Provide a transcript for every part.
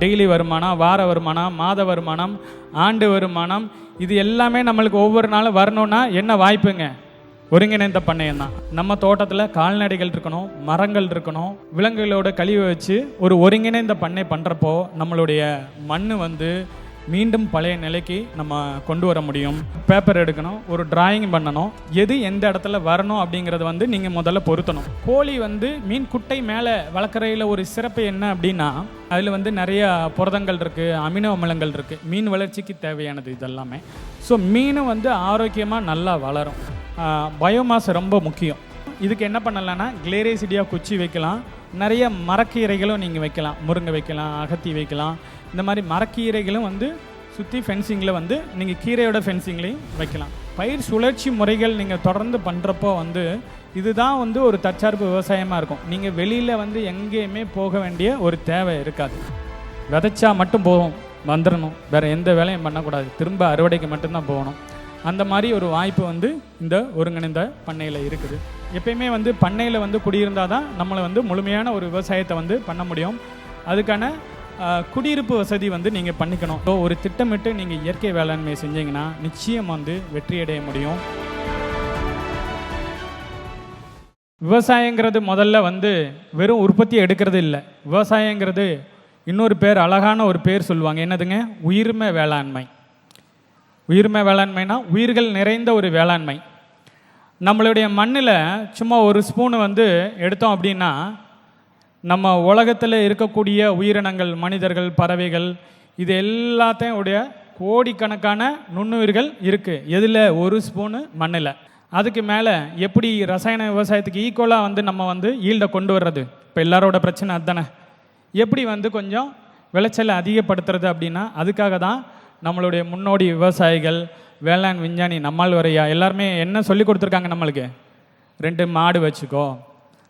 Daily வருமானம் வார வருமானம் மாத வருமானம் ஆண்டு வருமானம் இது எல்லாமே நம்மளுக்கு ஒவ்வொரு நாளும் வரணும்னா என்ன வாய்ப்புங்க? ஒருங்கிணைந்த பண்ணையம் தான். நம்ம தோட்டத்தில் கால்நடைகள் இருக்கணும் மரங்கள் இருக்கணும் விலங்குகளோட கழிவை வச்சு ஒரு ஒருங்கிணைந்த பண்ணை பண்ணுறப்போ நம்மளுடைய மண் வந்து மீண்டும் பழைய நிலைக்கு நம்ம கொண்டு வர முடியும். பேப்பர் எடுக்கணும் ஒரு டிராயிங் பண்ணணும். எது எந்த இடத்துல வரணும் அப்படிங்கிறத வந்து நீங்கள் முதல்ல பொருத்தணும். கோழி வந்து மீன் குட்டை மேலே வளர்க்குறையில் ஒரு சிறப்பு என்ன அப்படின்னா அதில் வந்து நிறைய புரதங்கள் இருக்குது அமினோ அமிலங்கள் இருக்குது மீன் வளர்ச்சிக்கு தேவையானது இதெல்லாமே. ஸோ மீனும் வந்து ஆரோக்கியமாக நல்லா வளரும். பயோமாஸ் ரொம்ப முக்கியம். இதுக்கு என்ன பண்ணலாம்னா கிளேரேசிடியாக குச்சி வைக்கலாம். நிறைய மரக்கீரைகளும் நீங்கள் வைக்கலாம். முருங்கை வைக்கலாம் அகத்தி வைக்கலாம். இந்த மாதிரி மரக்கீரைகளும் வந்து சுற்றி ஃபென்சிங்கில் வந்து நீங்கள் கீரையோட ஃபென்சிங்லேயும் வைக்கலாம். பயிர் சுழற்சி முறைகள் நீங்கள் தொடர்ந்து பண்ணுறப்போ வந்து இதுதான் வந்து ஒரு தற்சார்பு விவசாயமாக இருக்கும். நீங்கள் வெளியில் வந்து எங்கேயுமே போக வேண்டிய ஒரு தேவை இருக்காது. விதைச்சா மட்டும் போகும் வந்துடணும் வேறு எந்த வேலையும் பண்ணக்கூடாது. திரும்ப அறுவடைக்கு மட்டும்தான் போகணும். அந்த மாதிரி ஒரு வாய்ப்பு வந்து இந்த ஒருங்கிணைந்த பண்ணையில் இருக்குது. எப்பயுமே வந்து பண்ணையில் வந்து குடியிருந்தால் தான் நம்மளை வந்து முழுமையான ஒரு விவசாயத்தை வந்து பண்ண முடியும். அதுக்கான குடியிருப்பு வசதி வந்து நீங்கள் பண்ணிக்கணும். ஸோ ஒரு திட்டமிட்டு நீங்கள் இயற்கை வேளாண்மை செஞ்சீங்கன்னா நிச்சயம் வந்து வெற்றியடைய முடியும். விவசாயங்கிறது முதல்ல வந்து வெறும் உற்பத்தி எடுக்கிறது இல்லை. விவசாயங்கிறது இன்னொரு பேர் அழகான ஒரு பேர் சொல்லுவாங்க. என்னதுங்க? உயிர்மை வேளாண்மை. உயிர்மை வேளாண்மைனா உயிர்கள் நிறைந்த ஒரு வேளாண்மை. நம்மளுடைய மண்ணில் சும்மா ஒரு ஸ்பூனு வந்து எடுத்தோம் அப்படின்னா நம்ம உலகத்தில் இருக்கக்கூடிய உயிரினங்கள் மனிதர்கள் பறவைகள் இது எல்லாத்தையும் உடைய கோடிக்கணக்கான நுண்ணுயிர்கள் இருக்குது எதில்? ஒரு ஸ்பூனு மண்ணில். அதுக்கு மேலே எப்படி ரசாயன விவசாயத்துக்கு ஈக்குவலாக வந்து நம்ம வந்து ஈல்டை கொண்டு வர்றது? இப்போ எல்லாரோட பிரச்சனை அதுதானே. எப்படி வந்து கொஞ்சம் விளைச்சலை அதிகப்படுத்துறது அப்படின்னா அதுக்காக தான் நம்மளுடைய முன்னோடி விவசாயிகள் வேளாண் விஞ்ஞானி நம்மால் வரையா? எல்லாருமே என்ன சொல்லி கொடுத்துருக்காங்க நம்மளுக்கு? ரெண்டு மாடு வச்சுக்கோ.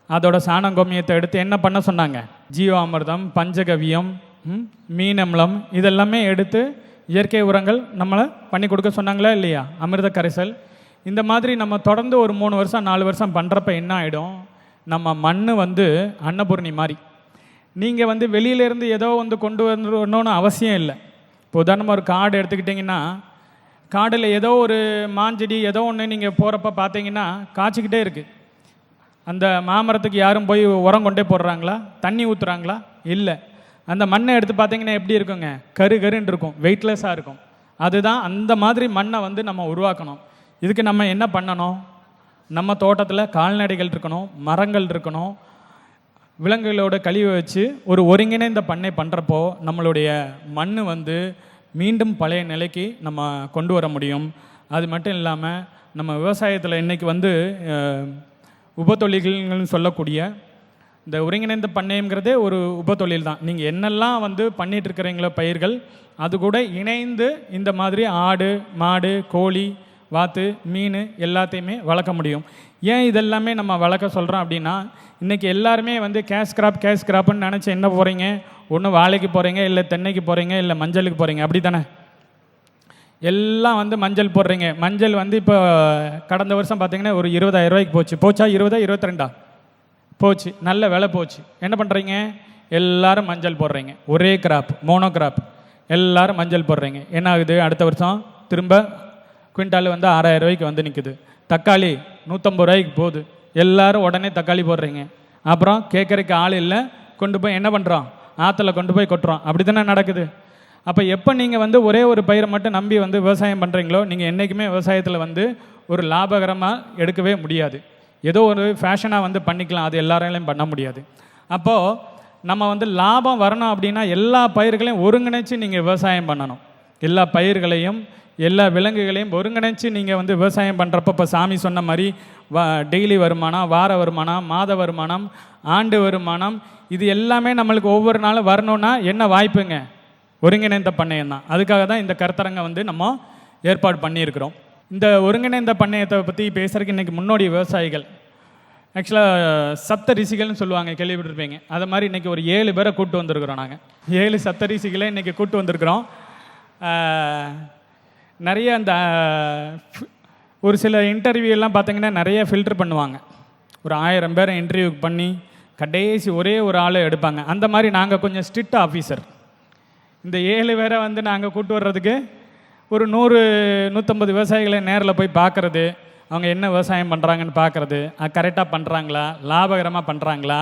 அதோட சாணங்கோமியத்தை எடுத்து என்ன பண்ண சொன்னாங்க? ஜீவாமிர்தம் பஞ்சகவியம் மீன் மீனம்லம் இதெல்லாமே எடுத்து இயற்கை உரங்கள் நம்மளை பண்ணி கொடுக்க சொன்னாங்களா இல்லையா? அமிர்த கரைசல். இந்த மாதிரி நம்ம தொடர்ந்து ஒரு மூணு வருஷம் நாலு வருஷம் பண்ணுறப்ப என்ன ஆகிடும் நம்ம மண் வந்து அன்னபூர்ணி மாதிரி. நீங்கள் வந்து வெளியிலேருந்து ஏதோ வந்து கொண்டு வரணும்னு அவசியம் இல்லை. இப்போ உதாரணமாக ஒரு காடு எடுத்துக்கிட்டிங்கன்னா காடில் ஏதோ ஒரு மாஞ்செடி ஏதோ ஒன்று நீங்கள் போகிறப்ப பார்த்தீங்கன்னா காய்ச்சிக்கிட்டே இருக்குது அந்த மாமரத்துக்கு யாரும் போய் உரம் கொண்டே போடுறாங்களா? தண்ணி ஊற்றுறாங்களா இல்லை. அந்த மண்ணை எடுத்து பார்த்தீங்கன்னா எப்படி இருக்குங்க? கரு கருன்னு இருக்கும் வெயிட்லெஸ்ஸாக இருக்கும். அதுதான் அந்த மாதிரி மண்ணை வந்து நம்ம உருவாக்கணும். இதுக்கு நம்ம என்ன பண்ணணும்? நம்ம தோட்டத்தில் கால்நடைகள் இருக்கணும் மரங்கள் இருக்கணும் விலங்குகளோட கழிவை வச்சு ஒரு ஒருங்கிணைந்த பண்ணை பண்ணுறப்போ நம்மளுடைய மண் வந்து மீண்டும் பழைய நிலைக்கு நம்ம கொண்டு வர முடியும். அது மட்டும் இல்லாமல் நம்ம விவசாயத்தில் இன்றைக்கி வந்து அஹ், உபத்தொழில்கள்னு சொல்லக்கூடிய இந்த ஒருங்கிணைந்த பண்ணைங்கிறதே ஒரு உபத்தொழில் தான். நீங்கள் என்னெல்லாம் வந்து பண்ணிகிட்ருக்கிறீங்களோ பயிர்கள் அது கூட இணைந்து இந்த மாதிரி ஆடு மாடு கோழி வாத்து மீன் எல்லாத்தையுமே வளர்க்க முடியும். ஏன் இதெல்லாமே நம்ம வளர்க்க சொல்கிறோம் அப்படின்னா இன்றைக்கி எல்லாருமே வந்து கேஷ் கிராப் கேஷ் கிராப்னு நினச்சி என்ன போகிறீங்க ஒன்று வாழைக்கு போகிறீங்க இல்லை தென்னைக்கு போகிறீங்க இல்லை மஞ்சளுக்கு போகிறீங்க அப்படி தானே எல்லாம் வந்து மஞ்சள் போடுறீங்க. மஞ்சள் வந்து இப்போ கடந்த வருஷம் பார்த்தீங்கன்னா ஒரு இருபதாயிரம் ரூபாய்க்கு போச்சு. போச்சா? இருபதா? இருபத்தி ரெண்டா போச்சு. நல்ல விலை போச்சு. என்ன பண்ணுறீங்க எல்லாரும் மஞ்சள் போடுறீங்க. ஒரே கிராப் மோனோ கிராப் எல்லாரும் மஞ்சள் போடுறீங்க. என்ன ஆகுது? அடுத்த வருஷம் திரும்ப குவிண்டால் வந்து ஆறாயிரம் ரூபாய்க்கு வந்து நிற்குது தக்காளி நூற்றம்பது ரூபாய்க்கு போகுது. எல்லோரும் உடனே தக்காளி போடுறீங்க. அப்புறம் கேட்குறக்கு ஆள் இல்லை. கொண்டு போய் என்ன பண்ணுறோம் ஆற்றுல கொண்டு போய் கொட்டுறோம். அப்படி தானே நடக்குது. அப்போ எப்போ நீங்கள் வந்து ஒரே ஒரு பயிரை மட்டும் நம்பி வந்து விவசாயம் பண்ணுறீங்களோ நீங்கள் என்றைக்குமே விவசாயத்தில் வந்து ஒரு லாபகரமாக எடுக்கவே முடியாது. ஏதோ ஒரு ஃபேஷனாக வந்து பண்ணிக்கலாம். அது எல்லாராலையும் பண்ண முடியாது. அப்போது நம்ம வந்து லாபம் வரணும் அப்படின்னா எல்லா பயிர்களையும் ஒருங்கிணைச்சு நீங்கள் விவசாயம் பண்ணணும். எல்லா பயிர்களையும் எல்லா விலங்குகளையும் ஒருங்கிணைச்சு நீங்கள் வந்து விவசாயம் பண்ணுறப்ப இப்போ சாமி சொன்ன மாதிரி வா டெய்லி வருமானம் வார வருமானம் மாத வருமானம் ஆண்டு வருமானம் இது எல்லாமே நம்மளுக்கு ஒவ்வொரு நாளும் வரணும்னா என்ன வாய்ப்புங்க? ஒருங்கிணைந்த பண்ணையம் தான். அதுக்காக தான் இந்த கருத்தரங்கை வந்து நம்ம ஏற்பாடு பண்ணியிருக்கிறோம். இந்த ஒருங்கிணைந்த பண்ணையத்தை பற்றி பேசுகிறதுக்கு இன்றைக்கி முன்னோடி விவசாயிகள். ஆக்சுவலாக சப்த ரிசிகள்னு சொல்லுவாங்க கேள்விப்பட்டிருப்பீங்க. அது மாதிரி இன்றைக்கி ஒரு ஏழு பேரை கூட்டு வந்திருக்கிறோம் நாங்கள் ஏழு சப்த ரிசிகளை இன்றைக்கி கூட்டு வந்திருக்கிறோம். நிறைய அந்த ஒரு சில இன்டர்வியூ எல்லாம் பார்த்தீங்கன்னா நிறைய ஃபில்டர் பண்ணுவாங்க. ஒரு ஆயிரம் பேரை இன்டர்வியூ பண்ணி கடைசி ஒரே ஒரு ஆளை எடுப்பாங்க. அந்த மாதிரி நாங்கள் கொஞ்சம் ஸ்ட்ரிக்ட் ஆஃபீஸர் இந்த ஏழு பேரை வந்து நாங்கள் கூட்டு வர்றதுக்கு ஒரு நூறு நூற்றம்பது விவசாயிகளை நேரில் போய் பார்க்குறது அவங்க என்ன விவசாயம் பண்ணுறாங்கன்னு பார்க்குறது அது கரெக்டாக பண்ணுறாங்களா லாபகரமாக பண்ணுறாங்களா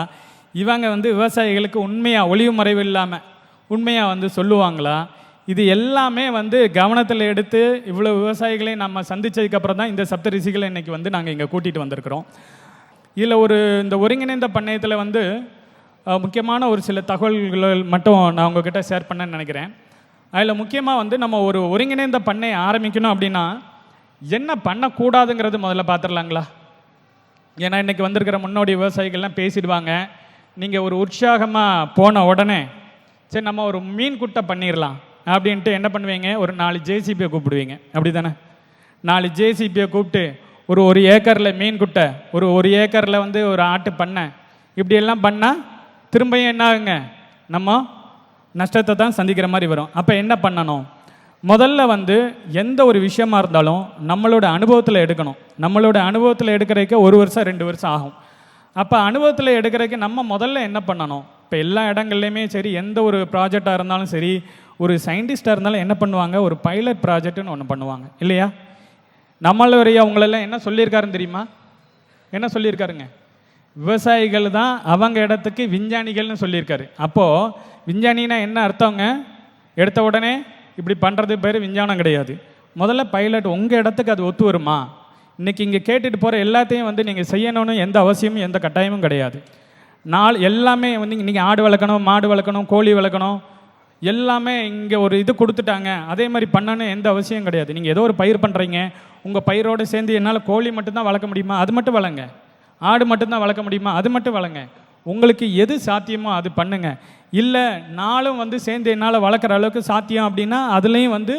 இவங்க வந்து விவசாயிகளுக்கு உண்மையாக ஒளிவு மறைவு இல்லாமல் உண்மையாக வந்து சொல்லுவாங்களா இது எல்லாமே வந்து கவனத்தில் எடுத்து இவ்வளோ விவசாயிகளை நம்ம சந்திச்சதுக்கப்புறம் தான் இந்த சப்தரிசிகளை இன்னைக்கு வந்து நாங்கள் இங்கே கூட்டிகிட்டு வந்திருக்கிறோம். இதில் ஒரு இந்த ஒருங்கிணைந்த பண்ணையத்தில் வந்து முக்கியமான ஒரு சில தகவல்கள் மட்டும் நான் உங்ககிட்ட ஷேர் பண்ண நினைக்கிறேன். அதில் முக்கியமாக வந்து நம்ம ஒரு ஒருங்கிணைந்த பண்ணையை ஆரம்பிக்கணும் அப்படின்னா என்ன பண்ணக்கூடாதுங்கிறது முதல்ல பார்த்துடலாங்களா ஏன்னா இன்றைக்கி வந்திருக்கிற முன்னோடி விவசாயிகள்லாம் பேசிடுவாங்க நீங்கள் ஒரு உற்சாகமாக போன உடனே சரி நம்ம ஒரு மீன் குட்டை பண்ணிடலாம் அப்படின்ட்டு என்ன பண்ணுவீங்க? ஒரு நாலு ஜேசிபியை கூப்பிடுவீங்க. அப்படி தானே நாலு ஜேசிபியை கூப்பிட்டு ஒரு ஒரு ஏக்கரில் மீன் குட்டை ஒரு ஒரு ஏக்கரில் வந்து ஒரு ஆட்டு பண்ணை இப்படியெல்லாம் பண்ணால் திரும்பியும் என்ன ஆகுங்க? நம்ம நஷ்டத்தை தான் சந்திக்கிற மாதிரி வரும். அப்போ என்ன பண்ணணும்? முதல்ல வந்து எந்த ஒரு விஷயமா இருந்தாலும் நம்மளோட அனுபவத்தில் எடுக்கணும். நம்மளோட அனுபவத்தில் எடுக்கிறதுக்கு ஒரு வருஷம் ரெண்டு வருஷம் ஆகும். அப்போ அனுபவத்தில் எடுக்கிறதுக்கு நம்ம முதல்ல என்ன பண்ணணும்? இப்போ எல்லா இடங்கள்லையுமே சரி எந்த ஒரு ப்ராஜெக்டாக இருந்தாலும் சரி ஒரு சயின்டிஸ்டாக இருந்தாலும் என்ன பண்ணுவாங்க? ஒரு பைலட் ப்ராஜெக்ட்னு ஒன்று பண்ணுவாங்க. இல்லையா? நம்மளுடைய அவங்களெல்லாம் என்ன சொல்லியிருக்காருன்னு தெரியுமா? என்ன சொல்லியிருக்காருங்க? விவசாயிகள் தான் அவங்க இடத்துக்கு விஞ்ஞானிகள்னு சொல்லியிருக்காரு. அப்போது விஞ்ஞானினா என்ன அர்த்தங்க? எடுத்த உடனே இப்படி பண்ணுறது பேர் விஞ்ஞானம் கிடையாது. முதல்ல பைலட் உங்கள் இடத்துக்கு அது ஒத்து வருமா? இன்னைக்கு இங்கே கேட்டுட்டு போகிற எல்லாத்தையும் வந்து நீங்கள் செய்யணும்னு எந்த அவசியமும் எந்த கட்டாயமும் கிடையாது. நாள் எல்லாமே வந்து நீங்கள் ஆடு வளர்க்கணும் மாடு வளர்க்கணும் கோழி வளர்க்கணும். எல்லாமே இங்கே ஒரு இது கொடுத்துட்டாங்க. அதே மாதிரி பண்ணணும் எந்த அவசியம் கிடையாது. நீங்கள் ஏதோ ஒரு பயிர் பண்ணுறீங்க உங்கள் பயிரோடு சேர்ந்து என்னால் கோழி மட்டும்தான் வளர்க்க முடியுமா? அது மட்டும் வளங்க. ஆடு மட்டும்தான் வளர்க்க முடியுமா? அது மட்டும் வளங்க. உங்களுக்கு எது சாத்தியமோ அது பண்ணுங்க. இல்லை நாளும் வந்து சேர்ந்து என்னால் வளர்க்குற அளவுக்கு சாத்தியம் அப்படின்னா அதுலேயும் வந்து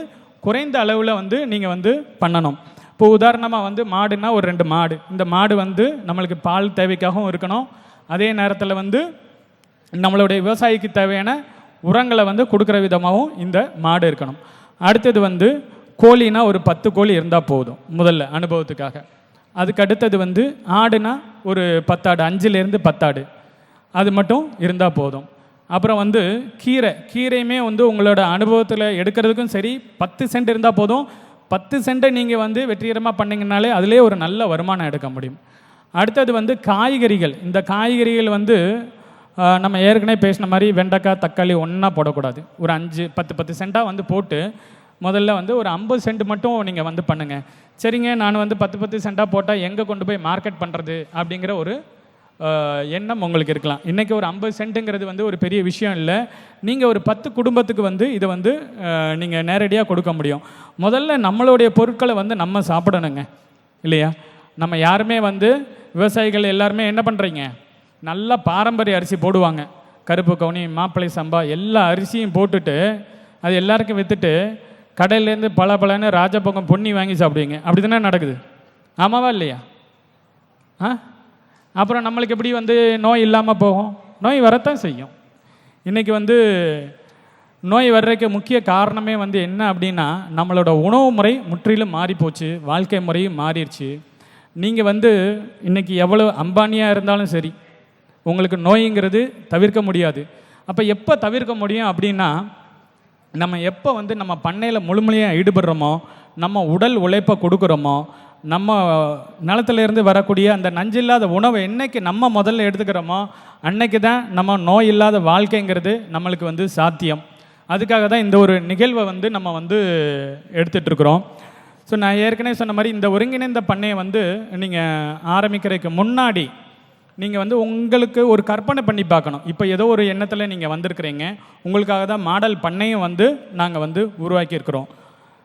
குறைந்த அளவில் வந்து நீங்கள் வந்து பண்ணணும். இப்போ உதாரணமாக வந்து மாடுனா ஒரு ரெண்டு மாடு. இந்த மாடு வந்து நம்மளுக்கு பால் தேவைக்காகவும் இருக்கணும். அதே நேரத்தில் வந்து நம்மளுடைய விவசாயிக்கு தேவையான உரங்களை வந்து கொடுக்குற விதமாகவும் இந்த மாடு இருக்கணும். அடுத்தது வந்து கோழினா ஒரு பத்து கோழி இருந்தால் போதும் முதல்ல அனுபவத்துக்காக. அதுக்கு அடுத்தது வந்து ஆடுனா ஒரு பத்தாடு அஞ்சுலேருந்து பத்தாடு. அது மட்டும் இருந்தால் போதும். அப்புறம் வந்து கீரை கீரையுமே வந்து உங்களோட அனுபவத்தில் எடுக்கிறதுக்கும் சரி பத்து சென்ட் இருந்தால் போதும். பத்து சென்ட்டை நீங்கள் வந்து வெற்றிகரமாக பண்ணிங்கனாலே அதிலே ஒரு நல்ல வருமானம் எடுக்க முடியும். அடுத்தது வந்து காய்கறிகள். இந்த காய்கறிகள் வந்து நம்ம ஏற்கனவே பேசின மாதிரி வெண்டைக்காய் தக்காளி ஒன்றா போடக்கூடாது. ஒரு அஞ்சு பத்து பத்து சென்ட்டாக வந்து போட்டு முதல்ல வந்து ஒரு ஐம்பது சென்ட் மட்டும் நீங்கள் வந்து பண்ணுங்கள் சரிங்க நான் வந்து பத்து பத்து சென்ட்டாக போட்டால் எங்கே கொண்டு போய் மார்க்கெட் பண்ணுறது அப்படிங்கிற ஒரு எண்ணம் உங்களுக்கு இருக்கலாம். இன்றைக்கி ஒரு ஐம்பது சென்ட்டுங்கிறது வந்து ஒரு பெரிய விஷயம் இல்லை. நீங்கள் ஒரு பத்து குடும்பத்துக்கு வந்து இதை வந்து நீங்கள் நேரடியாக கொடுக்க முடியும். முதல்ல நம்மளுடைய பொருட்களை வந்து நம்ம சாப்பிடணுங்க. இல்லையா? நம்ம யாருமே வந்து விவசாயிகள் எல்லாருமே என்ன பண்ணுறீங்க நல்லா பாரம்பரிய அரிசி போடுவாங்க. கருப்பு கவுனி மாப்பிள்ளை சம்பா எல்லா அரிசியும் போட்டுட்டு அது எல்லாருக்கும் விற்றுட்டு கடையிலேருந்து பல பலன்னு ராஜபொங்கம் பொன்னி வாங்கி சாப்பிடுவீங்க. அப்படி தானே நடக்குது? ஆமாவா இல்லையா? ஆ? அப்புறம் நம்மளுக்கு எப்படி வந்து நோய் இல்லாமல் போகும்? நோய் வரத்தான் செய்யும். இன்றைக்கி வந்து நோய் வர்றதுக்கு முக்கிய காரணமே வந்து என்ன அப்படின்னா நம்மளோட உணவு முறை முற்றிலும் மாறிப்போச்சு வாழ்க்கை முறையும் மாறிடுச்சு. நீங்கள் வந்து இன்றைக்கி எவ்வளோ அம்பானியாக இருந்தாலும் சரி உங்களுக்கு நோய்ங்கிறது தவிர்க்க முடியாது. அப்போ எப்போ தவிர்க்க முடியும் அப்படின்னா நம்ம எப்போ வந்து நம்ம பண்ணையில் முழுமையாக ஈடுபடுறோமோ நம்ம உடல் உழைப்பை கொடுக்குறோமோ நம்ம நிலத்திலேருந்து வரக்கூடிய அந்த நஞ்சில்லாத உணவை என்னைக்கு நம்ம முதல்ல எடுத்துக்கிறோமோ அன்னைக்கு தான் நம்ம நோய் இல்லாத வாழ்க்கைங்கிறது நம்மளுக்கு வந்து சாத்தியம். அதுக்காக தான் இந்த ஒரு நிகழ்வை வந்து நம்ம வந்து எடுத்துகிட்ருக்குறோம் இருக்கிறோம். ஸோ நான் ஏற்கனவே சொன்ன மாதிரி இந்த ஒருங்கிணைந்த பண்ணையை வந்து நீங்கள் ஆரம்பிக்கிறதுக்கு முன்னாடி நீங்கள் வந்து உங்களுக்கு ஒரு கற்பனை பண்ணி பார்க்கணும். இப்போ ஏதோ ஒரு எண்ணத்தில் நீங்கள் வந்திருக்கிறீங்க. உங்களுக்காக தான் மாடல் பண்ணையும் வந்து நாங்கள் வந்து உருவாக்கியிருக்கிறோம்.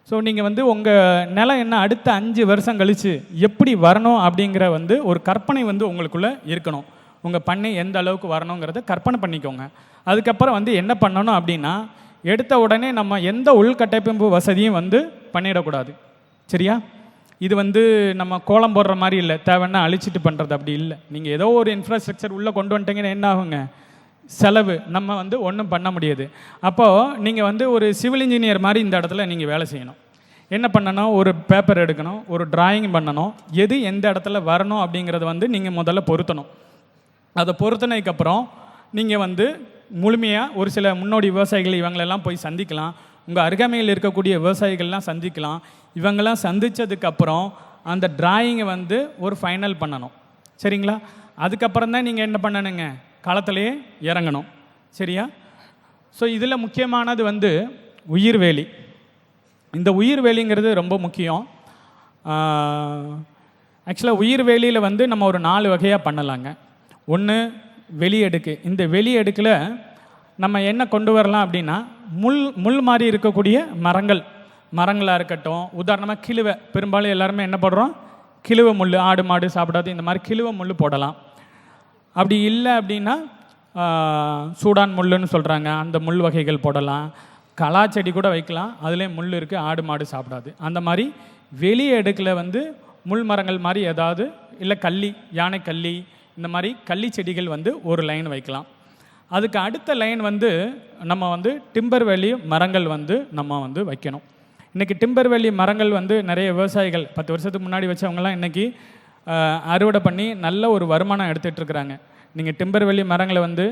ஸோ நீங்கள் வந்து உங்கள் நிலம் என்ன அடுத்த அஞ்சு வருஷம் கழித்து எப்படி வரணும் அப்படிங்கிற வந்து ஒரு கற்பனை வந்து உங்களுக்குள்ளே இருக்கணும். உங்கள் பண்ணை எந்த அளவுக்கு வரணுங்கிறத கற்பனை பண்ணிக்கோங்க. அதுக்கப்புறம் வந்து என்ன பண்ணணும் அப்படின்னா எடுத்த உடனே நம்ம எந்த உள்கட்டமைப்பு வசதியும் வந்து பண்ணிடக்கூடாது. சரியா? இது வந்து நம்ம கோலம் போடுற மாதிரி இல்லை. தேவைன்னா அழிச்சிட்டு பண்ணுறது அப்படி இல்லை. நீங்கள் ஏதோ ஒரு இன்ஃப்ராஸ்ட்ரக்சர் உள்ளே கொண்டு வந்துட்டீங்கன்னா என்ன ஆகுங்க? செலவு. நம்ம வந்து ஒன்றும் பண்ண முடியாது. அப்போது நீங்கள் வந்து ஒரு சிவில் இன்ஜினியர் மாதிரி இந்த இடத்துல நீங்கள் வேலை செய்யணும். என்ன பண்ணணும்? ஒரு பேப்பர் எடுக்கணும். ஒரு டிராயிங் பண்ணணும். எது எந்த இடத்துல வரணும் அப்படிங்கிறத வந்து நீங்கள் முதல்ல பொருத்தணும். அதை பொருத்தினதுக்கப்புறம் நீங்கள் வந்து முழுமையாக ஒரு சில முன்னோடி விவசாயிகள் இவங்களெல்லாம் போய் சந்திக்கலாம். உங்கள் அருகாமையில் இருக்கக்கூடிய விவசாயிகள்லாம் சந்திக்கலாம். இவங்கெல்லாம் சந்தித்ததுக்கப்புறம் அந்த டிராயிங்கை வந்து ஒரு ஃபைனல் பண்ணணும். சரிங்களா? அதுக்கப்புறம் தான் நீங்கள் என்ன பண்ணணுங்க? களத்துலேயே இறங்கணும். சரியா? ஸோ இதில் முக்கியமானது வந்து உயிர்வேலி இந்த உயிர்வேலிங்கிறது ரொம்ப முக்கியம். ஆக்சுவலாக உயிர்வேலியில் வந்து நம்ம ஒரு நாலு வகையாக பண்ணலாங்க. ஒன்று வெளியடுக்கு இந்த வெளியடுக்கில் நம்ம என்ன கொண்டு வரலாம் அப்படின்னா முள் முள் மாதிரி இருக்கக்கூடிய மரங்கள். மரங்களாக இருக்கட்டும் உதாரணமாக கிழுவை. பெரும்பாலும் எல்லாருமே என்ன போடுறோம்? கிழுவை முள் ஆடு மாடு சாப்பிடாது இந்த மாதிரி கிழுவை முள் போடலாம். அப்படி இல்லை அப்படின்னா சூடான் முள்ளுன்னு சொல்கிறாங்க அந்த முள் வகைகள் போடலாம். கலா செடி கூட வைக்கலாம். அதுலேயும் முள் இருக்குது ஆடு மாடு சாப்பிடாது. அந்த மாதிரி வெளி அடுக்கில் வந்து முள் மரங்கள் மாதிரி ஏதாவது இல்லை கள்ளி யானை கள்ளி இந்த மாதிரி கள்ளி செடிகள் வந்து ஒரு லைன் வைக்கலாம். அதுக்கு அடுத்த லைன் வந்து நம்ம வந்து டிம்பர் வேலி மரங்கள் வந்து நம்ம வந்து வைக்கணும். இன்றைக்கி டிம்பர் வேலி மரங்கள் வந்து நிறைய விவசாயிகள் பத்து வருஷத்துக்கு முன்னாடி வச்சவங்கலாம் இன்றைக்கி அறுவடை பண்ணி நல்ல ஒரு வருமானம் எடுத்துகிட்ருக்குறாங்க நீங்கள் டிம்பர் வேலி மரங்களை வந்து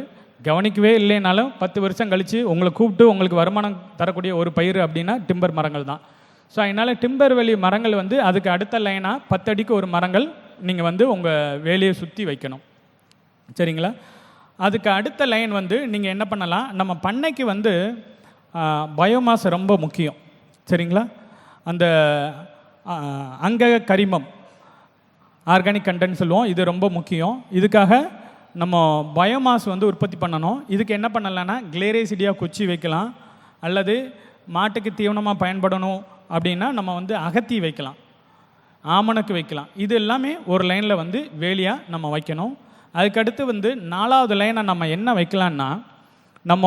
கவனிக்கவே இல்லைனாலும் பத்து வருஷம் கழித்து உங்களை கூப்பிட்டு உங்களுக்கு வருமானம் தரக்கூடிய ஒரு பயிர் அப்படின்னா டிம்பர் மரங்கள் தான். ஸோ அதனால் டிம்பர் வேலி மரங்கள் வந்து அதுக்கு அடுத்த லைனாக பத்து அடிக்கு ஒரு மரங்கள் நீங்கள் வந்து உங்கள் வேலியை சுற்றி வைக்கணும். சரிங்களா? அதுக்கு அடுத்த லைன் வந்து நீங்கள் என்ன பண்ணலாம்? நம்ம பண்ணைக்கு வந்து பயோமாஸ் ரொம்ப முக்கியம். சரிங்களா? அந்த அங்கக அங்க கரிமம் ஆர்கானிக் கண்டென்ட் சொல்லுவோம் இது ரொம்ப முக்கியம். இதுக்காக நம்ம பயோமாஸ் வந்து உற்பத்தி பண்ணணும். இதுக்கு என்ன பண்ணலான்னா கிளேரேசிடியாக குச்சி வைக்கலாம். அல்லது மாட்டுக்கு தீவனமாக பயன்படணும் அப்படின்னா நம்ம வந்து அகத்தி வைக்கலாம். ஆமணக்கு வைக்கலாம். இது எல்லாமே ஒரு லைனில் வந்து வேலியாக நம்ம வைக்கணும். அதுக்கடுத்து வந்து நாலாவது லைனை நம்ம என்ன வைக்கலான்னா நம்ம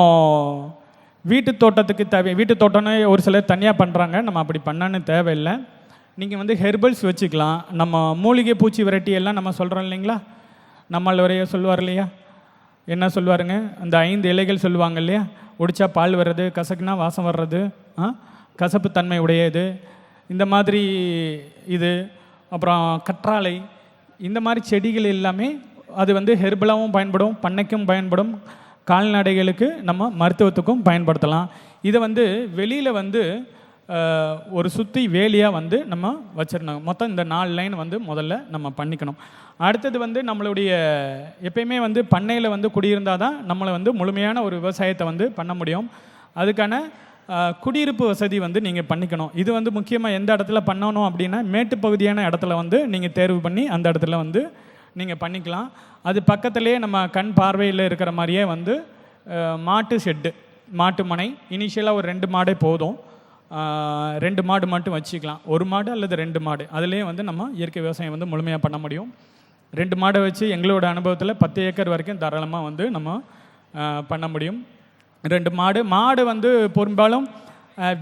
வீட்டு தோட்டத்துக்கு தேவை வீட்டு தோட்டம்னு ஒரு சிலர் தனியாக பண்ணுறாங்க நம்ம அப்படி பண்ணான்னு தேவையில்லை. நீங்கள் வந்து ஹெர்பல்ஸ் வச்சுக்கலாம். நம்ம மூலிகை பூச்சி வெரைட்டி எல்லாம் நம்ம சொல்கிறோம் இல்லைங்களா? நம்மள வரைய சொல்லுவார் இல்லையா? என்ன சொல்லுவாருங்க அந்த ஐந்து இலைகள் சொல்லுவாங்க இல்லையா? ஒடிச்சா பால் வர்றது கசக்குனா வாசம் வர்றது ஆ? கசப்பு தன்மை உடையது. இந்த மாதிரி இது. அப்புறம் கற்றாழை. இந்த மாதிரி செடிகள் எல்லாமே அது வந்து ஹெர்பலாகவும் பயன்படும் பண்ணைக்கும் பயன்படும். கால்நடைகளுக்கு நம்ம மருத்துவத்துக்கும் பயன்படுத்தலாம். இதை வந்து வெளியில் வந்து ஒரு சுற்றி வேலியாக வந்து நம்ம வச்சிடணும். மொத்தம் இந்த நாலு லைன் வந்து முதல்ல நம்ம பண்ணிக்கணும். அடுத்தது வந்து நம்மளுடைய எப்பயுமே வந்து பண்ணையில் வந்து குடியிருந்தால் தான் நம்மளை வந்து முழுமையான ஒரு விவசாயத்தை வந்து பண்ண முடியும். அதுக்கான குடியிருப்பு வசதி வந்து நீங்கள் பண்ணிக்கணும். இது வந்து முக்கியமாக எந்த இடத்துல பண்ணணும் அப்படின்னா மேட்டுப்பகுதியான இடத்துல வந்து நீங்கள் தேர்வு பண்ணி அந்த இடத்துல வந்து நீங்கள் பண்ணிக்கலாம். அது பக்கத்துலேயே நம்ம கண் பார்வையில் இருக்கிற மாதிரியே வந்து மாட்டு ஷெட்டு மாட்டு மனை. இனிஷியலாக ஒரு ரெண்டு மாடே போதும். ரெண்டு மாடு மட்டும் வச்சுக்கலாம். ஒரு மாடு அல்லது ரெண்டு மாடு. அதுலேயே வந்து நம்ம இயற்கை விவசாயம் வந்து முழுமையாக பண்ண முடியும். ரெண்டு மாடை வச்சு எங்களோட அனுபவத்தில் பத்து ஏக்கர் வரைக்கும் தாராளமாக வந்து நம்ம பண்ண முடியும். ரெண்டு மாடு மாடு வந்து பெரும்பாலும்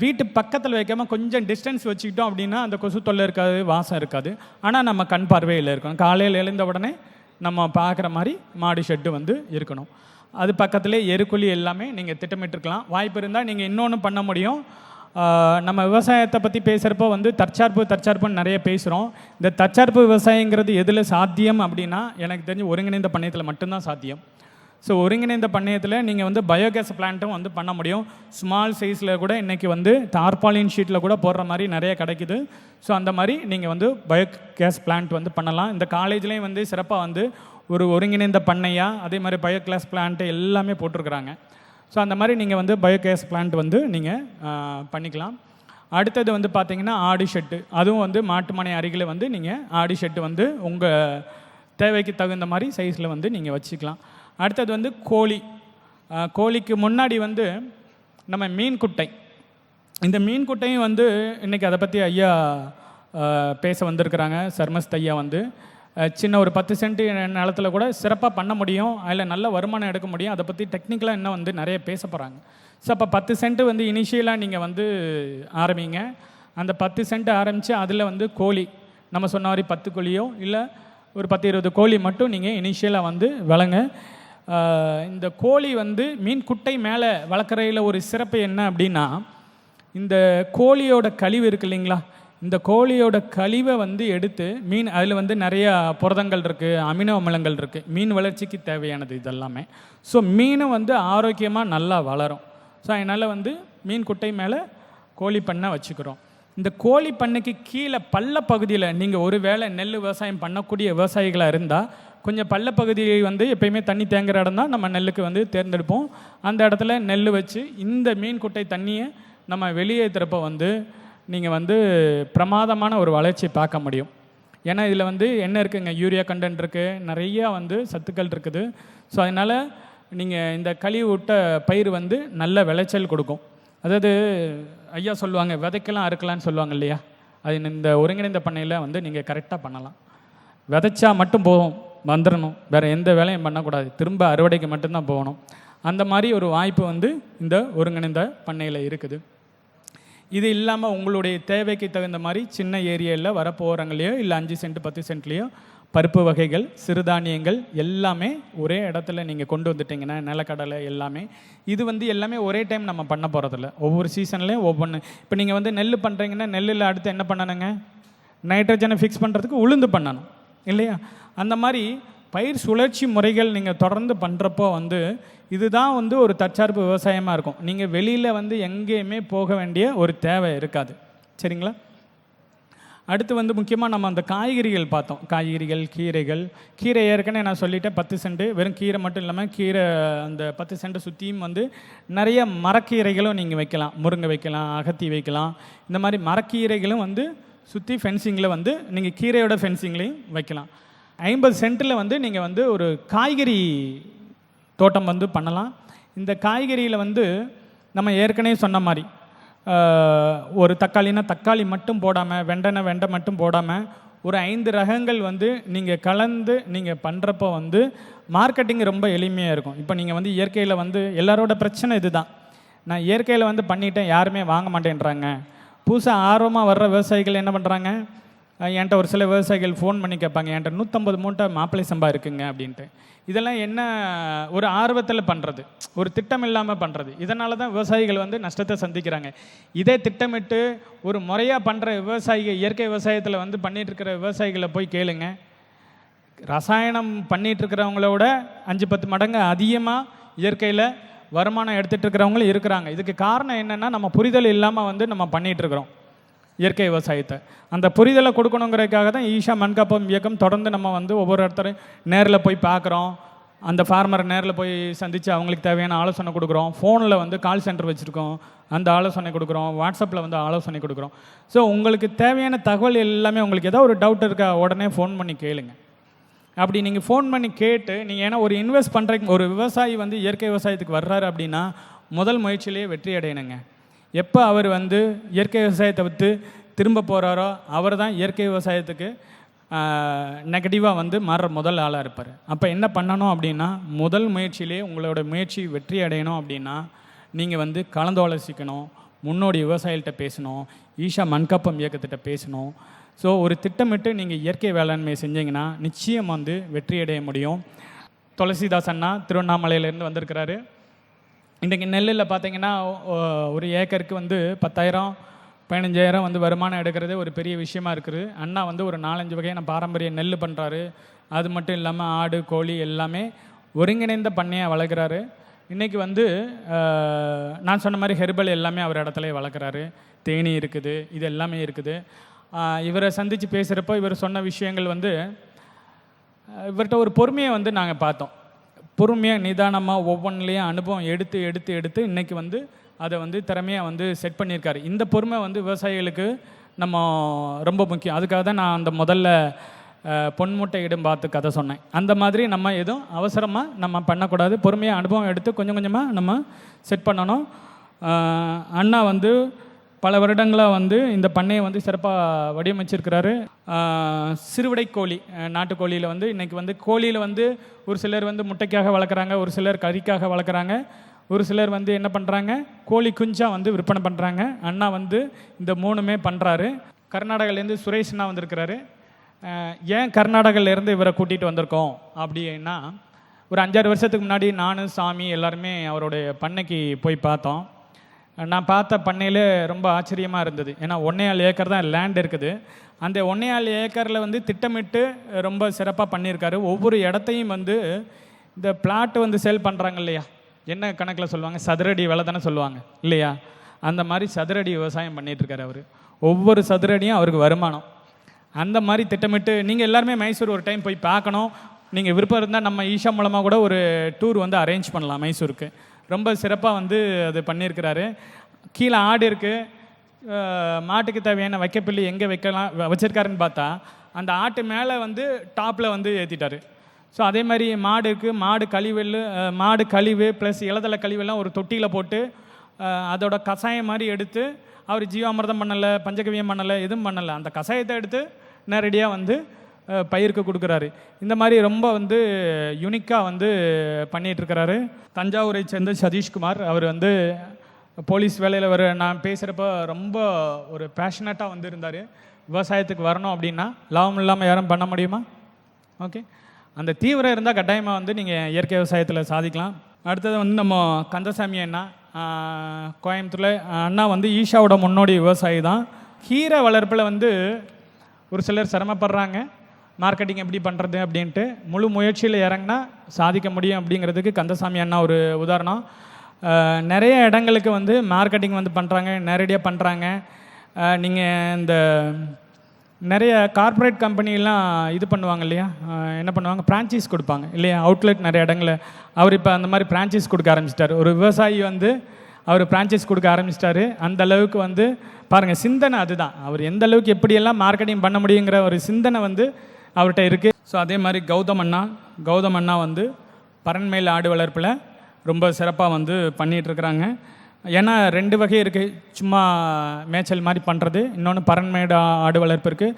வீட்டு பக்கத்தில் வைக்காமல் கொஞ்சம் டிஸ்டன்ஸ் வச்சுக்கிட்டோம் அப்படின்னா அந்த கொசு தொல்லை இருக்காது வாசம் இருக்காது. ஆனால் நம்ம கண் பார்வையில் இருக்கணும். காலையில் எழுந்த உடனே நம்ம பார்க்குற மாதிரி மாடி ஷெட்டு வந்து இருக்கணும். அது பக்கத்துலேயே எருக்குழி எல்லாமே நீங்கள் திட்டமிட்டுருக்கலாம். வாய்ப்பு இருந்தால் நீங்கள் இன்னொன்று பண்ண முடியும். நம்ம விவசாயத்தை பற்றி பேசுகிறப்போ வந்து தற்சார்பு தற்சார்புன்னு நிறைய பேசுகிறோம் இந்த தற்சார்பு விவசாயங்கிறது எதில் சாத்தியம் அப்படின்னா எனக்கு தெரிஞ்சு ஒருங்கிணைந்த பண்ணையத்தில் மட்டும்தான் சாத்தியம். ஸோ ஒருங்கிணைந்த பண்ணையத்தில் நீங்கள் வந்து பயோகேஸ் பிளான்ட்டும் வந்து பண்ண முடியும். ஸ்மால் சைஸில் கூட இன்றைக்கி வந்து தார்பாலின் ஷீட்டில் கூட போடுற மாதிரி நிறைய கிடைக்குது. ஸோ அந்த மாதிரி நீங்கள் வந்து பயோகேஸ் பிளான்ட் வந்து பண்ணலாம். இந்த காலேஜ்லேயும் வந்து சிறப்பாக வந்து ஒரு ஒருங்கிணைந்த பண்ணையாக அதே மாதிரி பயோகேஸ் பிளான்ட்டு எல்லாமே போட்டிருக்கிறாங்க. ஸோ அந்த மாதிரி நீங்கள் வந்து பயோகேஸ் பிளான்ட் வந்து நீங்கள் பண்ணிக்கலாம். அடுத்தது வந்து பார்த்தீங்கன்னா ஆடு ஷெட்டு. அதுவும் வந்து மாட்டு மனை அருகில் வந்து நீங்கள் ஆடு ஷெட்டு வந்து உங்கள் தேவைக்கு தகுந்த மாதிரி சைஸில் வந்து நீங்கள் வச்சுக்கலாம். அடுத்தது வந்து கோழி. கோழிக்கு முன்னாடி வந்து நம்ம மீன் குட்டை இந்த மீன் குட்டையும் வந்து இன்றைக்கி அதை பற்றி ஐயா பேச வந்திருக்கிறாங்க. சர்மஸ்த் ஐயா வந்து. சின்ன ஒரு பத்து சென்ட் நிலத்தில் கூட சிறப்பாக பண்ண முடியும். அதில் நல்ல வருமானம் எடுக்க முடியும். அதை பற்றி டெக்னிக்கலாக இன்னும் வந்து நிறைய பேச போகிறாங்க ஸோ அப்போ பத்து சென்ட் வந்து இனிஷியலாக நீங்கள் வந்து ஆரம்பிங்க. அந்த பத்து சென்ட் ஆரம்பித்து அதில் வந்து கோழி. நம்ம சொன்ன மாதிரி பத்து கோழியோ இல்லை ஒரு பத்து இருபது கோழி மட்டும் நீங்கள் இனிஷியலாக வந்து வளங்க. இந்த கோழி வந்து மீன் குட்டை மேலே வளர்க்குறையில் ஒரு சிறப்பு என்ன அப்படின்னா இந்த கோழியோட கழிவு இருக்கு இல்லைங்களா? இந்த கோழியோட கழிவை வந்து எடுத்து மீன் அதில் வந்து நிறையா புரதங்கள் இருக்குது அமினோ அமிலங்கள் இருக்குது மீன் வளர்ச்சிக்கு தேவையானது இதெல்லாமே. ஸோ மீனும் வந்து ஆரோக்கியமாக நல்லா வளரும். ஸோ அதனால் வந்து மீன் குட்டை மேலே கோழி பண்ணை வச்சுக்கிறோம். இந்த கோழி பண்ணைக்கு கீழே பள்ள பகுதியில் நீங்கள் ஒரு வேளை நெல் விவசாயம் பண்ணக்கூடிய விவசாயிகளாக இருந்தால் கொஞ்சம் பள்ள பகுதியை வந்து எப்பயுமே தண்ணி தேங்குற இடம் தான் நம்ம நெல்லுக்கு வந்து தேர்ந்தெடுப்போம். அந்த இடத்துல நெல் வச்சு இந்த மீன் குட்டை தண்ணியை நம்ம வெளியேற்றுறப்ப வந்து நீங்கள் வந்து பிரமாதமான ஒரு வளர்ச்சியை பார்க்க முடியும். ஏன்னா இதில் வந்து என்ன இருக்குங்க? யூரியா கண்டென்ட் இருக்குது நிறையா வந்து சத்துக்கள் இருக்குது. ஸோ அதனால் நீங்கள் இந்த கழிவுட்ட பயிர் வந்து நல்ல விளைச்சல் கொடுக்கும். அதாவது ஐயா சொல்லுவாங்க விதைக்கலாம் அறுக்கலாம்னு சொல்லுவாங்க இல்லையா? அது இந்த ஒருங்கிணைந்த பண்ணையில் வந்து நீங்கள் கரெக்டாக பண்ணலாம். விதைச்சா மட்டும் போதும். வந்துடணும் வேறு எந்த வேலையும் பண்ணக்கூடாது. திரும்ப அறுவடைக்கு மட்டும்தான் போகணும். அந்த மாதிரி ஒரு வாய்ப்பு வந்து இந்த ஒருங்கிணைந்த பண்ணையில் இருக்குது. இது இல்லாமல் உங்களுடைய தேவைக்கு தகுந்த மாதிரி சின்ன ஏரியாவில் வரப்போகிறங்களையோ இல்லை அஞ்சு சென்ட் பத்து சென்ட்லேயோ பருப்பு வகைகள் சிறுதானியங்கள் எல்லாமே ஒரே இடத்துல நீங்கள் கொண்டு வந்துட்டீங்கன்னா நிலக்கடலை எல்லாமே இது வந்து எல்லாமே ஒரே டைம் நம்ம பண்ண போகிறதில்ல ஒவ்வொரு சீசன்லேயும் ஒவ்வொன்று இப்போ நீங்கள் வந்து நெல் பண்ணுறீங்கன்னா நெல்லில் அடுத்து என்ன பண்ணணுங்க? நைட்ரஜனை ஃபிக்ஸ் பண்ணுறதுக்கு உளுந்து பண்ணணும். இல்லையா? அந்த மாதிரி பயிர் சுழற்சி முறைகள் நீங்கள் தொடர்ந்து பண்ணுறப்போ வந்து இதுதான் வந்து ஒரு தற்சார்பு விவசாயமாக இருக்கும். நீங்கள் வெளியில் வந்து எங்கேயுமே போக வேண்டிய ஒரு தேவை இருக்காது. சரிங்களா? அடுத்து வந்து முக்கியமாக நம்ம அந்த காய்கறிகள் பார்த்தோம். காய்கறிகள் கீரைகள். கீரை ஏற்கனவே நான் சொல்லிட்டேன் பத்து சென்ட் வெறும் கீரை மட்டும் இல்லாமல் கீரை அந்த பத்து சென்ட் சுற்றியும் வந்து நிறைய மரக்கீரைகளும் நீங்கள் வைக்கலாம். முருங்கை வைக்கலாம் அகத்தி வைக்கலாம். இந்த மாதிரி மரக்கீரைகளும் வந்து சுற்றி ஃபென்சிங்கில் வந்து நீங்கள் கீரையோட ஃபென்சிங்லேயும் வைக்கலாம். ஐம்பது சென்ட்டில் வந்து நீங்கள் வந்து ஒரு காய்கறி தோட்டம் வந்து பண்ணலாம். இந்த காய்கறியில் வந்து நம்ம ஏற்கனவே சொன்ன மாதிரி ஒரு தக்காளினா தக்காளி மட்டும் போடாமல் வெண்டைனா வெண்டை மட்டும் போடாமல் ஒரு ஐந்து ரகங்கள் வந்து நீங்கள் கலந்து நீங்கள் பண்ணுறப்போ வந்து மார்க்கெட்டிங் ரொம்ப எளிமையாக இருக்கும். இப்போ நீங்கள் வந்து இயற்கையில் வந்து எல்லாரோட பிரச்சனை இதுதான். நான் இயற்கையில் வந்து பண்ணிட்டேன் யாருமே வாங்க மாட்டேன்றாங்க. புதுசாக ஆர்வமாக வர்ற விவசாயிகள் என்ன பண்ணுறாங்க என்கிட்ட ஒரு சில விவசாயிகள் ஃபோன் பண்ணி கேட்பாங்க என்கிட்ட நூற்றம்பது மூட்டை மாப்பிள்ளை சம்பா இருக்குங்க அப்படின்ட்டு. இதெல்லாம் என்ன ஒரு ஆர்வத்தில் பண்ணுறது ஒரு திட்டம் இல்லாமல் பண்ணுறது இதனால தான் விவசாயிகள் வந்து நஷ்டத்தை சந்திக்கிறாங்க. இதே திட்டமிட்டு ஒரு முறையாக பண்ணுற விவசாயிகள் இயற்கை விவசாயத்தில் வந்து பண்ணிகிட்ருக்கிற இருக்கிற விவசாயிகளை போய் கேளுங்க. ரசாயனம் பண்ணிட்டு இருக்கிறவங்களோட அஞ்சு பத்து மடங்கு அதிகமாக இயற்கையில் வருமானம் எடுத்துட்டு இருக்கிறவங்களும் இருக்கிறாங்க. இதுக்கு காரணம் என்னென்னா நம்ம புரிதல் இல்லாமல் வந்து நம்ம பண்ணிட்டு இருக்கிறோம் இயற்கை விவசாயத்தை. அந்த புரிதலை கொடுக்கணுங்கிறதுக்காக தான் ஈஷா மண்காப்பம் இயக்கம் தொடர்ந்து நம்ம வந்து ஒவ்வொரு இடத்துலையும் நேரில் போய் பார்க்குறோம் அந்த ஃபார்மரை நேரில் போய் சந்தித்து அவங்களுக்கு தேவையான ஆலோசனை கொடுக்குறோம். ஃபோனில் வந்து கால் சென்டர் வச்சுருக்கோம். அந்த ஆலோசனை கொடுக்குறோம். வாட்ஸ்அப்பில் வந்து ஆலோசனை கொடுக்குறோம். ஸோ உங்களுக்கு தேவையான தகவல் எல்லாமே உங்களுக்கு ஏதோ ஒரு டவுட் இருக்கா உடனே ஃபோன் பண்ணி கேளுங்கள் அப்படி நீங்கள் ஃபோன் பண்ணி கேட்டு நீங்கள் ஏன்னா ஒரு இன்வெஸ்ட் பண்ணுறதுக்கு ஒரு விவசாயி வந்து இயற்கை விவசாயத்துக்கு வர்றாரு அப்படின்னா முதல் முயற்சியிலேயே வெற்றி அடையணுங்க. எப்போ அவர் வந்து இயற்கை விவசாயத்தை விற்று திரும்ப போகிறாரோ அவர் தான் இயற்கை விவசாயத்துக்கு நெகட்டிவாக வந்து மாறுற முதல் ஆளாக இருப்பார். அப்போ என்ன பண்ணணும் அப்படின்னா முதல் முயற்சியிலே உங்களோட முயற்சி வெற்றி அடையணும் அப்படின்னா நீங்கள் வந்து கலந்தாலோசிக்கணும் முன்னோடி விவசாயிகள்கிட்ட பேசணும் ஈஷா மண்கப்பம் இயக்கத்திட்ட பேசணும் ஸோ ஒரு திட்டமிட்டு நீங்கள் இயற்கை வேளாண்மை செஞ்சீங்கன்னா நிச்சயம் வந்து வெற்றி அடைய முடியும். துளசிதாஸ் அண்ணா திருவண்ணாமலையிலேருந்து வந்திருக்கிறாரு. இன்றைக்கி நெல்லில் பார்த்தீங்கன்னா ஒரு ஏக்கருக்கு வந்து பத்தாயிரம் பதினஞ்சாயிரம் வந்து வருமானம் எடுக்கிறது ஒரு பெரிய விஷயமா இருக்குது. அண்ணா வந்து ஒரு நாலஞ்சு வகையான பாரம்பரிய நெல் பண்ணுறாரு அது மட்டும் இல்லாமல் ஆடு கோழி எல்லாமே ஒருங்கிணைந்த பண்ணையாக வளர்க்குறாரு. இன்றைக்கி வந்து நான் சொன்ன மாதிரி ஹெர்பல் எல்லாமே அவர் இடத்துல வளர்க்குறாரு. தேனி இருக்குது இது எல்லாமே இருக்குது. இவரை சந்தித்து பேசுகிறப்போ இவர் சொன்ன விஷயங்கள் வந்து இவர்கிட்ட ஒரு பொறுமையை வந்து நாங்கள் பார்த்தோம். பொறுமையாக நிதானமாக ஒவ்வொன்றிலையும் அனுபவம் எடுத்து எடுத்து எடுத்து இன்றைக்கி வந்து அதை வந்து திறமையாக வந்து செட் பண்ணியிருக்காரு. இந்த பொறுமை வந்து விவசாயிகளுக்கு நம்ம ரொம்ப முக்கியம். அதுக்காக தான் நான் அந்த முதல்ல பொன்முட்டை இடம் பார்த்து கதை சொன்னேன். அந்த மாதிரி நம்ம எதுவும் அவசரமாக நம்ம பண்ணக்கூடாது. பொறுமையாக அனுபவம் எடுத்து கொஞ்சம் கொஞ்சமாக நம்ம செட் பண்ணணும். அண்ணா வந்து பல வருடங்களாக வந்து இந்த பண்ணையை வந்து சிறப்பாக வடிவமைச்சிருக்கிறாரு. சிறுவிடை கோழி நாட்டுக்கோழியில் வந்து இன்றைக்கி வந்து கோழியில் வந்து ஒரு சிலர் வந்து முட்டைக்காக வளர்க்குறாங்க ஒரு சிலர் கறிக்காக வளர்க்குறாங்க ஒரு சிலர் வந்து என்ன பண்ணுறாங்க கோழி குஞ்சாக வந்து விற்பனை பண்ணுறாங்க அண்ணா வந்து இந்த மூணுமே பண்ணுறாரு கர்நாடகாலேருந்து சுரேஷ் அண்ணா வந்திருக்கிறாரு. ஏன் கர்நாடகாலேருந்து இவரை கூட்டிகிட்டு வந்திருக்கோம் அப்படின்னா ஒரு அஞ்சாறு வருஷத்துக்கு முன்னாடி நானும் சாமி எல்லாருமே அவருடைய பண்ணைக்கு போய் பார்த்தோம். நான் பார்த்த பண்ணையில் ரொம்ப ஆச்சரியமாக இருந்தது. ஏன்னா ஒன்னேகால் ஏக்கர் தான் லேண்ட் இருக்குது. அந்த ஒன்னேகால் ஏக்கரில் வந்து திட்டமிட்டு ரொம்ப சிறப்பாக பண்ணியிருக்காரு. ஒவ்வொரு இடத்தையும் வந்து இந்த பிளாட் வந்து சேல் பண்ணுறாங்க இல்லையா? என்ன கணக்கில் சொல்லுவாங்க? சதுரடி விலை தானே சொல்லுவாங்க. இல்லையா? அந்த மாதிரி சதுரடி விவசாயம் பண்ணிகிட்ருக்காரு அவர். ஒவ்வொரு சதுரடியும் அவருக்கு வருமானம். அந்த மாதிரி திட்டமிட்டு நீங்கள் எல்லாருமே மைசூர் ஒரு டைம் போய் பார்க்கணும். நீங்கள் விருப்பம் இருந்தால் நம்ம ஈஷா மூலமாக கூட ஒரு டூர் வந்து அரேஞ்ச் பண்ணலாம் மைசூருக்கு. ரொம்ப சிறப்பாக வந்து அது பண்ணியிருக்கிறாரு. கீழே ஆடு இருக்குது மாட்டுக்கு தேவையான வைக்கப்பிள்ளி எங்கே வைக்கலாம் வ- பார்த்தா அந்த ஆட்டு மேலே வந்து டாப்பில் வந்து ஏற்றிட்டாரு ஸோ அதே மாதிரி மாடு இருக்குது மாடு கழிவு மாடு கழிவு ப்ளஸ் இலதலை கழிவெல்லாம் ஒரு தொட்டியில் போட்டு அதோட கஷாயம் மாதிரி எடுத்து அவர் ஜீவாமிர்தம் பண்ணலை பஞ்சகவியம் பண்ணலை எதுவும் பண்ணலை. அந்த கஷாயத்தை எடுத்து நேரடியாக வந்து பயிருக்கு கொடுக்குறாரு. இந்த மாதிரி ரொம்ப வந்து யுனிக்காக வந்து பண்ணிகிட்ருக்கிறாரு தஞ்சாவூரை சேர்ந்த சதீஷ்குமார் அவர் வந்து போலீஸ் வேலையில் வர நான் பேசுகிறப்ப ரொம்ப ஒரு பேஷனட்டாக வந்து இருந்தார் விவசாயத்துக்கு வரணும் அப்படின்னா லாபம் இல்லாமல் யாரும் பண்ண முடியுமா? ஓகே அந்த தீவிரம் இருந்தால் கட்டாயமாக வந்து நீங்கள் இயற்கை விவசாயத்தில் சாதிக்கலாம். அடுத்தது வந்து நம்ம கந்தசாமி அண்ணா. கோயம்புத்தூரில் அண்ணா வந்து ஈஷாவோட முன்னோடி விவசாயி தான். கீரை வளர்ப்பில் வந்து ஒரு சிலர் சிரமப்படுறாங்க. மார்க்கெட்டிங் எப்படி பண்ணுறது அப்படின்ட்டு முழு முயற்சியில் இறங்கினா சாதிக்க முடியும் அப்படிங்கிறதுக்கு கந்தசாமி அண்ணா ஒரு உதாரணம். நிறைய இடங்களுக்கு வந்து மார்க்கெட்டிங் வந்து பண்ணுறாங்க நேரடியாக பண்ணுறாங்க நீங்கள் இந்த நிறைய கார்ப்பரேட் கம்பெனிலாம் இது பண்ணுவாங்க இல்லையா? என்ன பண்ணுவாங்க? பிரான்ச்சைஸ் கொடுப்பாங்க இல்லையா? அவுட்லெட் நிறைய இடங்களில். அவர் இப்போ அந்த மாதிரி பிரான்ச்சைஸ் கொடுக்க ஆரம்பிச்சிட்டாரு. ஒரு விவசாயி வந்து அவர் பிரான்ச்சைஸ் கொடுக்க ஆரம்பிச்சிட்டாரு. அந்த அளவுக்கு வந்து பாருங்கள் சிந்தனை அதுதான். அவர் எந்த அளவுக்கு எப்படியெல்லாம் மார்க்கெட்டிங் பண்ண முடியுங்கிற ஒரு சிந்தனை வந்து அவர்கிட்ட இருக்குது ஸோ அதே மாதிரி கௌதம் அண்ணா கௌதம் அண்ணா வந்து பரண்மேல் ஆடு வளர்ப்பில் ரொம்ப சிறப்பாக வந்து பண்ணிகிட்ருக்குறாங்க ஏன்னா ரெண்டு வகை இருக்குது சும்மா மேய்ச்சல் மாதிரி பண்ணுறது இன்னொன்று பரண்மேடு ஆடு வளர்ப்பு இருக்குது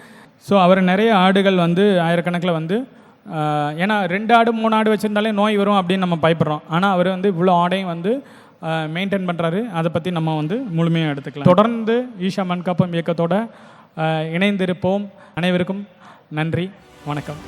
ஸோ அவர் நிறைய ஆடுகள் வந்து ஆயிரக்கணக்கில் வந்து ஏன்னா ரெண்டு ஆடு மூணு ஆடு வச்சுருந்தாலே நோய் வரும் அப்படின்னு நம்ம பயப்படுறோம். ஆனால் அவர் வந்து இவ்வளோ ஆடையும் வந்து மெயின்டைன் பண்ணுறாரு அதை பற்றி நம்ம வந்து முழுமையாக எடுத்துக்கலாம். தொடர்ந்து ஈஷா மண்காப்பம் இயக்கத்தோட இணைந்திருப்போம். அனைவருக்கும் நன்றி வணக்கம்.